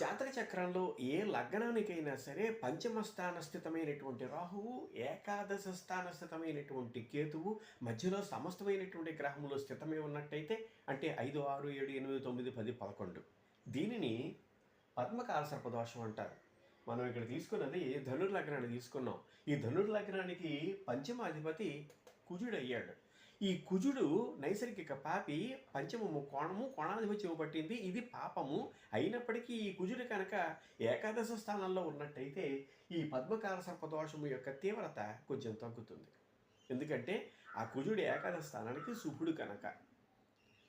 జాతక చక్రంలో ఏ లగ్నానికైనా సరే పంచమ స్థానస్థితమైనటువంటి రాహువు ఏకాదశ స్థానస్థితమైనటువంటి కేతువు మధ్యలో సమస్తమైనటువంటి గ్రహములు స్థితమై ఉన్నట్టయితే అంటే ఐదు ఆరు ఏడు ఎనిమిది తొమ్మిది పది పదకొండు. దీనిని పద్మకాల సర్పదోషం అంటారు. మనం ఇక్కడ తీసుకున్నది ధనుర్లగ్నాన్ని తీసుకున్నాం. ఈ ధనుర్లగ్నానికి పంచమాధిపతి కుజుడయ్యాడు. ఈ కుజుడు నైసర్గిక పాపి పంచమము కోణము కోణాధిపత్యము పట్టింది. ఇది పాపము. అయినప్పటికీ ఈ కుజుడు కనుక ఏకాదశ స్థానంలో ఉన్నట్టయితే ఈ పద్మకాల సర్పదోషము యొక్క తీవ్రత కొంచెం తగ్గుతుంది. ఎందుకంటే ఆ కుజుడు ఏకాదశ స్థానానికి శుభుడు కనుక.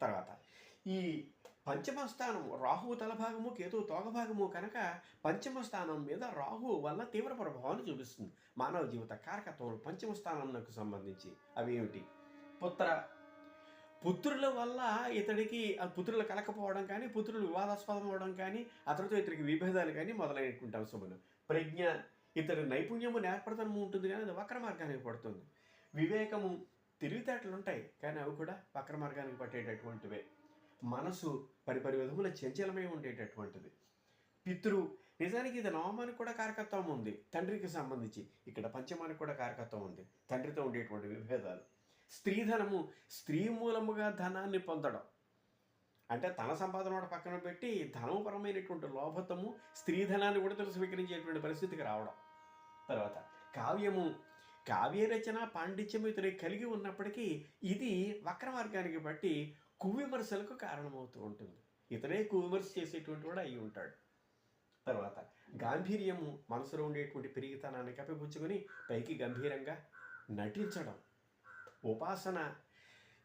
తర్వాత ఈ పంచమ స్థానం రాహువు తలభాగము కేతు తోగభాగము కనుక పంచమ స్థానం మీద రాహువు వల్ల తీవ్ర ప్రభావాన్ని చూపిస్తుంది. మానవ జీవిత కారకత్వం పంచమ స్థానంకు సంబంధించి అవి ఏమిటి పుత్ర. పుత్రుల వల్ల ఇతడికి ఆ పుత్రులు కలకపోవడం కానీ పుత్రులు వివాదాస్పదం అవడం కానీ అతడితో ఇతడికి విభేదాలు కానీ మొదలైనటువంటి అంశములు ప్రజ్ఞ ఇతడి నైపుణ్యము నేర్పడతనము ఉంటుంది కానీ అది వక్ర మార్గానికి పడుతుంది. వివేకము తెలివితేటలు ఉంటాయి కానీ అవి కూడా వక్ర మార్గానికి పట్టేటటువంటివే. మనసు పరిపరి విధముల చంచలమై ఉండేటటువంటిది. పితృ నిజానికి ఇది నవమానికి కూడా కారకత్వం ఉంది. తండ్రికి సంబంధించి ఇక్కడ పంచమానికి కూడా కారకత్వం ఉంది. తండ్రితో ఉండేటువంటి విభేదాలు. స్త్రీధనము స్త్రీ మూలముగా ధనాన్ని పొందడం. అంటే తన సంపాదన కూడా పక్కన పెట్టి ధనపరమైనటువంటి లోభతము స్త్రీధనాన్ని కూడా తెలుసు స్వీకరించేటువంటి పరిస్థితికి రావడం. తర్వాత కావ్యము కావ్య రచన పాండిత్యము ఇతని కలిగి ఉన్నప్పటికీ ఇది వక్ర మార్గానికి బట్టి కువిమర్శలకు కారణమవుతూ ఉంటుంది. ఇతనే కువిమర్శ చేసేటువంటి కూడా అయి ఉంటాడు. తర్వాత గాంభీర్యము మనసులో ఉండేటువంటి పెరిగితనాన్ని కప్పిపుచ్చుకొని పైకి గంభీరంగా నటించడం. ఉపాసన.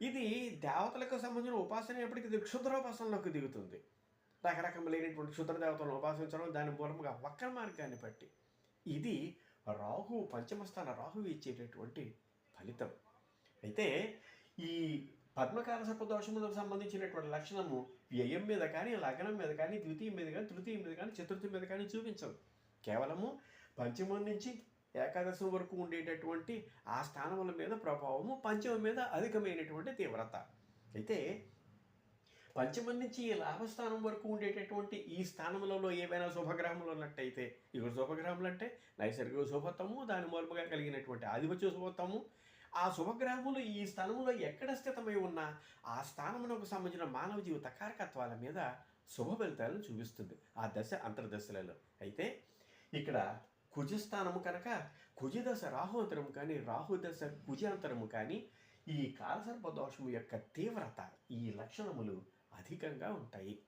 ఇది దేవతలకు సంబంధించిన ఉపాసన ఎప్పటికీ ఇది క్షుద్రోపాసనలోకి దిగుతుంది. రకరకములైనటువంటి క్షుద్ర దేవతలను ఉపాసించడం దాని మూలముగా వక్ర మార్గాన్ని బట్టి. ఇది రాహు పంచమస్థాన రాహు ఇచ్చేటటువంటి ఫలితం. అయితే ఈ పద్మకాల సర్పదోషములకు సంబంధించినటువంటి లక్షణము వ్యయం మీద కానీ లగ్నం మీద కానీ ద్వితీయం మీద కానీ తృతీయం మీద కానీ చతుర్థి మీద కానీ చూపించవు. కేవలము పంచమం నుంచి ఏకాదశం వరకు ఉండేటటువంటి ఆ స్థానముల మీద ప్రభావము పంచమం మీద అధికమైనటువంటి తీవ్రత. అయితే పంచమం నుంచి ఈ లాభస్థానం వరకు ఉండేటటువంటి ఈ స్థానములలో ఏవైనా శుభగ్రహములు ఉన్నట్టయితే ఇక్కడ శుభగ్రహములు అంటే నైసర్గిక శుభత్వము దాని మూలముగా కలిగినటువంటి ఆధిపత్య శుభత్వము. ఆ శుభగ్రహములు ఈ స్థానంలో ఎక్కడ స్థితమై ఉన్నా ఆ స్థానమునకు సంబంధించిన మానవ జీవిత కారకత్వాల మీద శుభ ఫలితాలను చూపిస్తుంది ఆ దశ అంతర్దశలలో. అయితే ఇక్కడ కుజస్థానము కనుక కుజదశ రాహుంతరము కానీ రాహుదశ కుజాంతరము కానీ ఈ కాలసర్ప దోషము యొక్క తీవ్రత ఈ లక్షణములు అధికంగా ఉంటాయి.